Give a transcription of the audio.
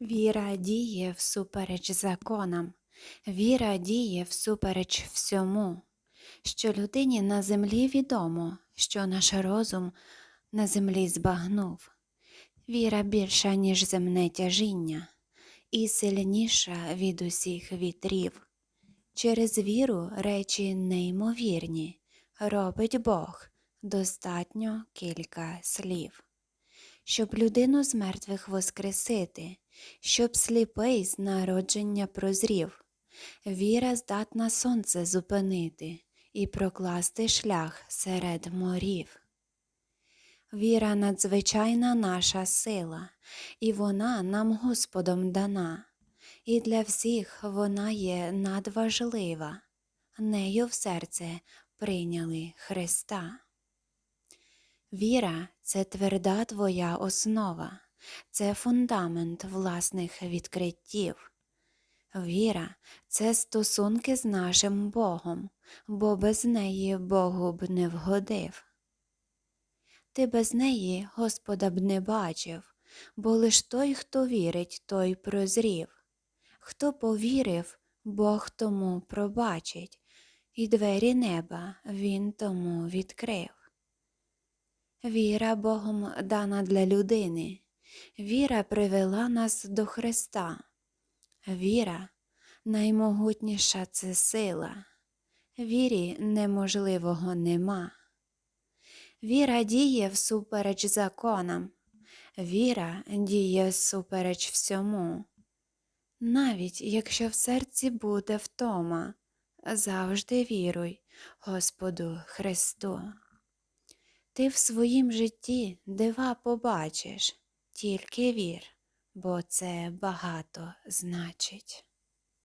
Віра діє всупереч законам, віра діє всупереч всьому, що людині на землі відомо, що наш розум на землі збагнув. Віра більша, ніж земне тяжіння, і сильніша від усіх вітрів. Через віру речі неймовірні, робить Бог достатньо кілька слів. Щоб людину з мертвих воскресити, щоб сліпий з народження прозрів. Віра здатна сонце зупинити і прокласти шлях серед морів. Віра надзвичайна наша сила, і вона нам Господом дана, і для всіх вона є надважлива. Нею в серце прийняли Христа. Віра це тверда твоя основа, це фундамент власних відкриттів. Віра це стосунки з нашим Богом, бо без неї Богу б не вгодив. Ти без неї Господа б не бачив, бо лиш той, хто вірить, той прозрів. Хто повірив, Бог тому пробачить, і двері неба Він тому відкрив. Віра Богом дана для людини. Віра привела нас до Христа. Віра наймогутніша це сила. Вірі неможливого нема. Віра діє всупереч законам. Віра діє всупереч всьому. Навіть якщо в серці буде втома, завжди віруй Господу Христу. Ти в своїм житті дива побачиш, тільки вір, бо це багато значить.